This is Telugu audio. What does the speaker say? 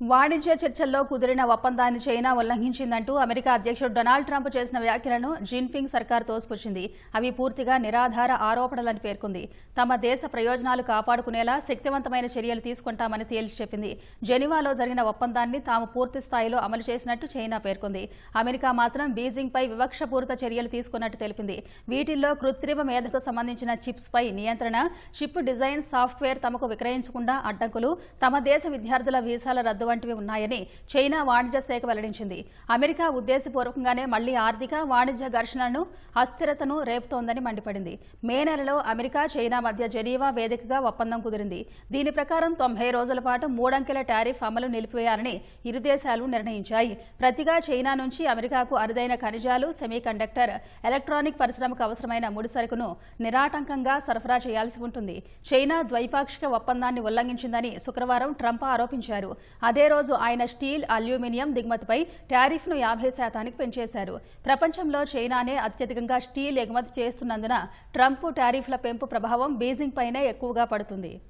వాణిజ్య చర్చల్లో కుదిరిన ఒప్పందాన్ని చైనా ఉల్లంఘించిందంటూ అమెరికా అధ్యక్షుడు డొనాల్డ్ ట్రంప్ చేసిన వ్యాఖ్యలను జిన్పింగ్ సర్కార్ తోసిపుచ్చింది అవి పూర్తిగా నిరాధార ఆరోపణలని పేర్కొంది. తమ దేశ ప్రయోజనాలు కాపాడుకునేలా శక్తివంతమైన చర్యలు తీసుకుంటామని తేల్చి చెప్పింది. జెనీవాలో జరిగిన ఒప్పందాన్ని తాము పూర్తి స్థాయిలో అమలు చేసినట్టు చైనా పేర్కొంది. అమెరికా మాత్రం బీజింగ్పై వివక్షపూరిత చర్యలు తీసుకున్నట్టు తెలిపింది. వీటిల్లో కృత్రిమ మేధకు సంబంధించిన చిప్స్ పై నియంత్రణ చిప్ డిజైన్ సాఫ్ట్వేర్ తమకు విక్రయించకుండా అడ్డంకులు తమ దేశ విద్యార్థుల వీసాల రద్దు వంటివి ఉన్నాయని చైనా వాణిజ్య శాఖ వెల్లడించింది. అమెరికా ఉద్దేశపూర్వకంగానే మళ్ళీ ఆర్థిక వాణిజ్య ఘర్షణను అస్థిరతను రేపుతోందని మండిపడింది. మే నెలలో అమెరికా చైనా మధ్య జెనీవా వేదికగా ఒప్పందం కుదిరింది. దీని ప్రకారం తొంభై రోజుల పాటు మూడంకెల టారిఫ్ అమలు నిలిపివేయాలని ఇరు దేశాలు నిర్ణయించాయి. ప్రతిగా చైనా నుంచి అమెరికాకు అరుదైన ఖనిజాలు సెమీ కండక్టర్ ఎలక్ట్రానిక్ పరిశ్రమకు అవసరమైన ముడి సరుకును నిరాటంకంగా సరఫరా చేయాల్సి ఉంటుంది. చైనా ద్వైపాక్షిక ఒప్పందాన్ని ఉల్లంఘించిందని శుక్రవారం ట్రంప్ ఆరోపించారు. అదే రోజు ఆయన స్టీల్ అల్యూమినియం దిగుమతిపై టారిఫ్ను యాభై శాతానికి పెంచేశారు. ప్రపంచంలో చైనానే అత్యధికంగా స్టీల్ ఎగుమతి చేస్తున్నందున ట్రంప్ టారిఫ్ల పెంపు ప్రభావం బీజింగ్ పైనే ఎక్కువగా పడుతుంది.